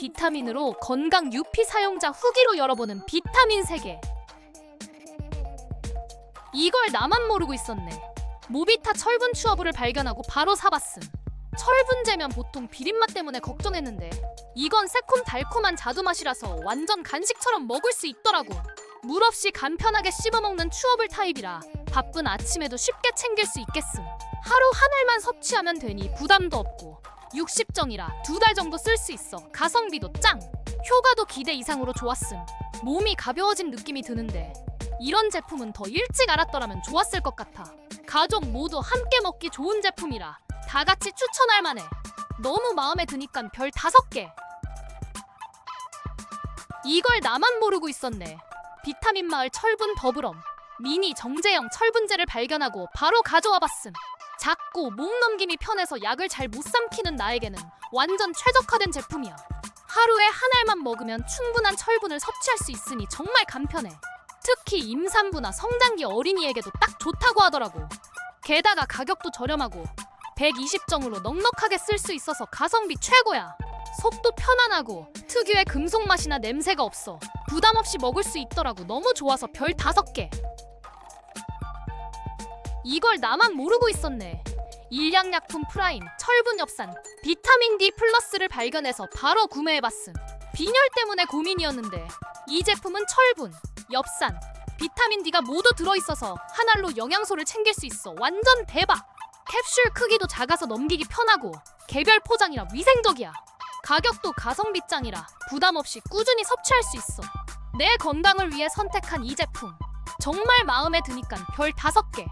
비타민으로 건강 유피 사용자 후기로 열어보는 비타민 세계. 이걸 나만 모르고 있었네. 모비타 철분 추어부를 발견하고 바로 사봤음. 철분제면 보통 비린맛 때문에 걱정했는데 이건 새콤달콤한 자두 맛이라서 완전 간식처럼 먹을 수 있더라고. 물 없이 간편하게 씹어먹는 추어블 타입이라 바쁜 아침에도 쉽게 챙길 수 있겠음. 하루 한 알만 섭취하면 되니 부담도 없고 60정이라 두 달 정도 쓸 수 있어 가성비도 짱! 효과도 기대 이상으로 좋았음. 몸이 가벼워진 느낌이 드는데 이런 제품은 더 일찍 알았더라면 좋았을 것 같아. 가족 모두 함께 먹기 좋은 제품이라 다 같이 추천할 만해. 너무 마음에 드니까 별 다섯 개. 이걸 나만 모르고 있었네. 비타민 마을 철분 더블엄 미니 정제형 철분제를 발견하고 바로 가져와 봤음. 작고 목 넘김이 편해서 약을 잘 못 삼키는 나에게는 완전 최적화된 제품이야. 하루에 한 알만 먹으면 충분한 철분을 섭취할 수 있으니 정말 간편해. 특히 임산부나 성장기 어린이에게도 딱 좋다고 하더라고. 게다가 가격도 저렴하고 120정으로 넉넉하게 쓸 수 있어서 가성비 최고야. 속도 편안하고 특유의 금속 맛이나 냄새가 없어 부담 없이 먹을 수 있더라고. 너무 좋아서 별 다섯 개. 이걸 나만 모르고 있었네. 일양약품 프라임, 철분 엽산, 비타민 D 플러스를 발견해서 바로 구매해봤음. 빈혈 때문에 고민이었는데 이 제품은 철분, 엽산, 비타민 D가 모두 들어있어서 한 알로 영양소를 챙길 수 있어 완전 대박! 캡슐 크기도 작아서 넘기기 편하고 개별 포장이라 위생적이야. 가격도 가성비 짱이라 부담 없이 꾸준히 섭취할 수 있어. 내 건강을 위해 선택한 이 제품 정말 마음에 드니까 별 다섯 개.